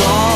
บ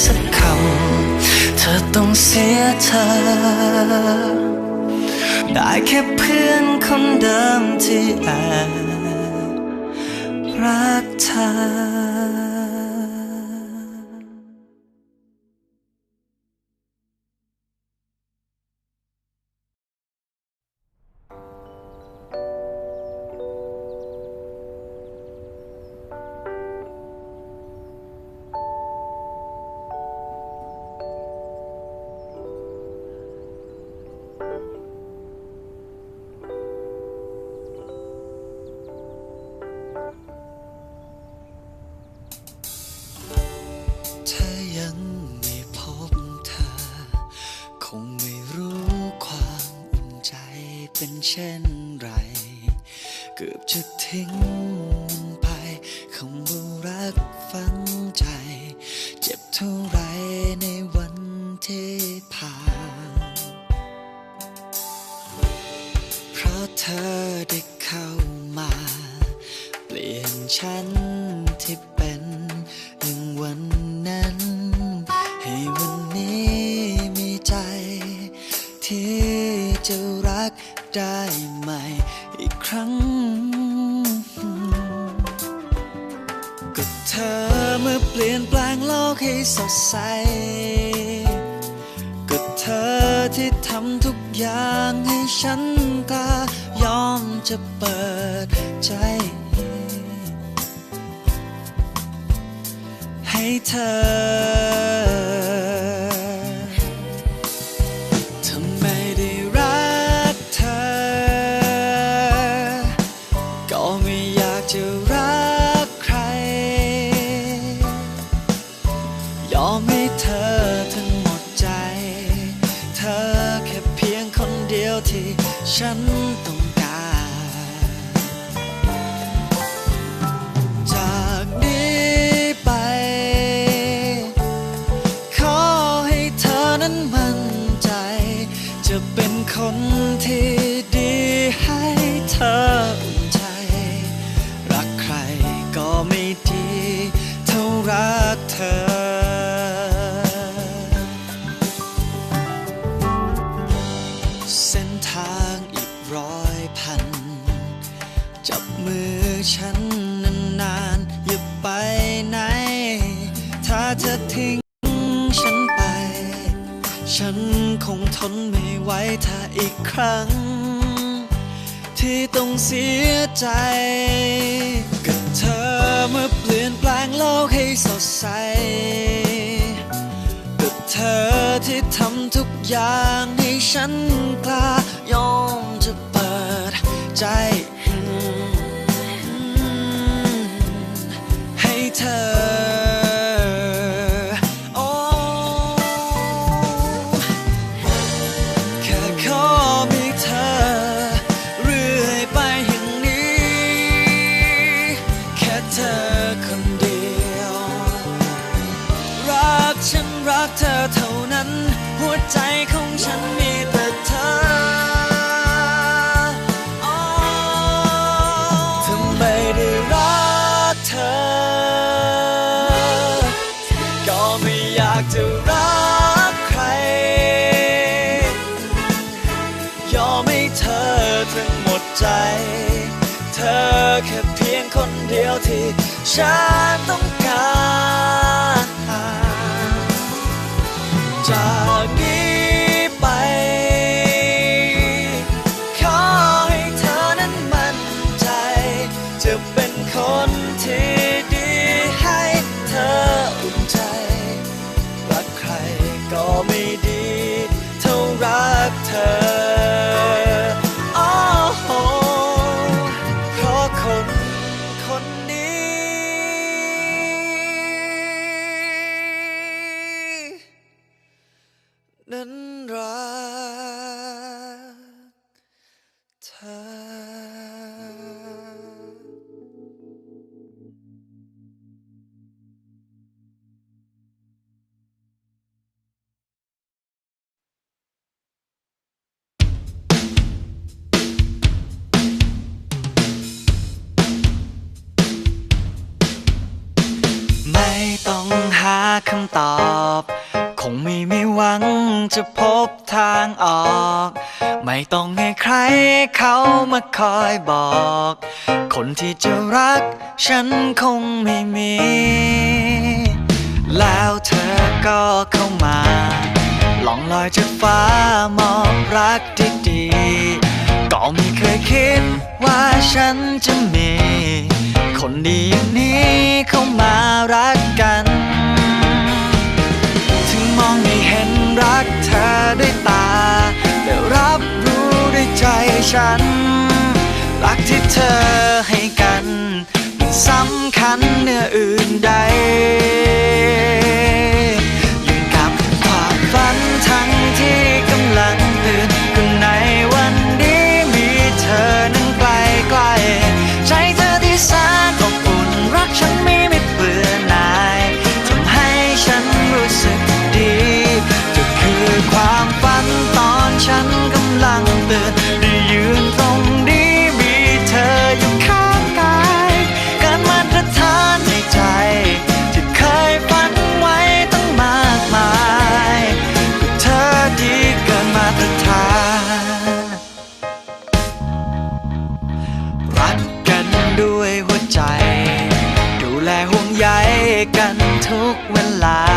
สักคำ เธอต้องเสียเธอ ได้แค่เพื่อนคนเดิมที่แอบรักเธอ ช่นไร เกือบจะทิ้งไปคำว่ารักฝังใจ เจ็บเท่าไรในวันที่ผ่านเพราะเธอได้เข้ามา เปลี่ยนฉัน ให้สดใส ก็เธอที่ทำทุกอย่างให้ฉันกล้ายอมจะเปิดใจ ให้เธอ คนที่ดีให้เธออุ่นใจ รักใครก็ไม่ดีเท่ารักเธอ เส้นทางอีกร้อยพัน จับมือฉัน งทนไม่ไหวถ้าอีกครั้ง ที่ต้องเสียใจ กับเธอเมื่อเปลี่ยนแปลงโลกให้สดใสกับเธอที่ทำทุกอย่างให้ฉันกล้ายอมจะเปิดใจให้เธอ เท่านั้น หัวใจของฉันมีแต่เธอโอ้ถ้าไม่ได้รักเธอ ก็ไม่อยากจะรักใคร ยอมให้เธอทั้งหมดใจ เธอแค่เพียงคนเดียวที่ฉันต้องการ ไม่ต้องหาคำตอบ คงไม่มีหวังจะพบทางออก ไม่ต้องให้ใครเขามาคอยบอก คนที่จะรักฉันคงไม่มี แล้วเธอก็เข้ามา ลองลอยจากฟ้ามอบรักที่ดีก็ไม่เคยคิดว่าฉันจะมี คนดีอย่างนี้เข้ามารักกัน ถึงมองไม่เห็นรักเธอด้วยตา แต่รับรู้ด้วยใจฉัน รักที่เธอให้กัน มันสำคัญเหนืออื่นใด กันทุกเวลา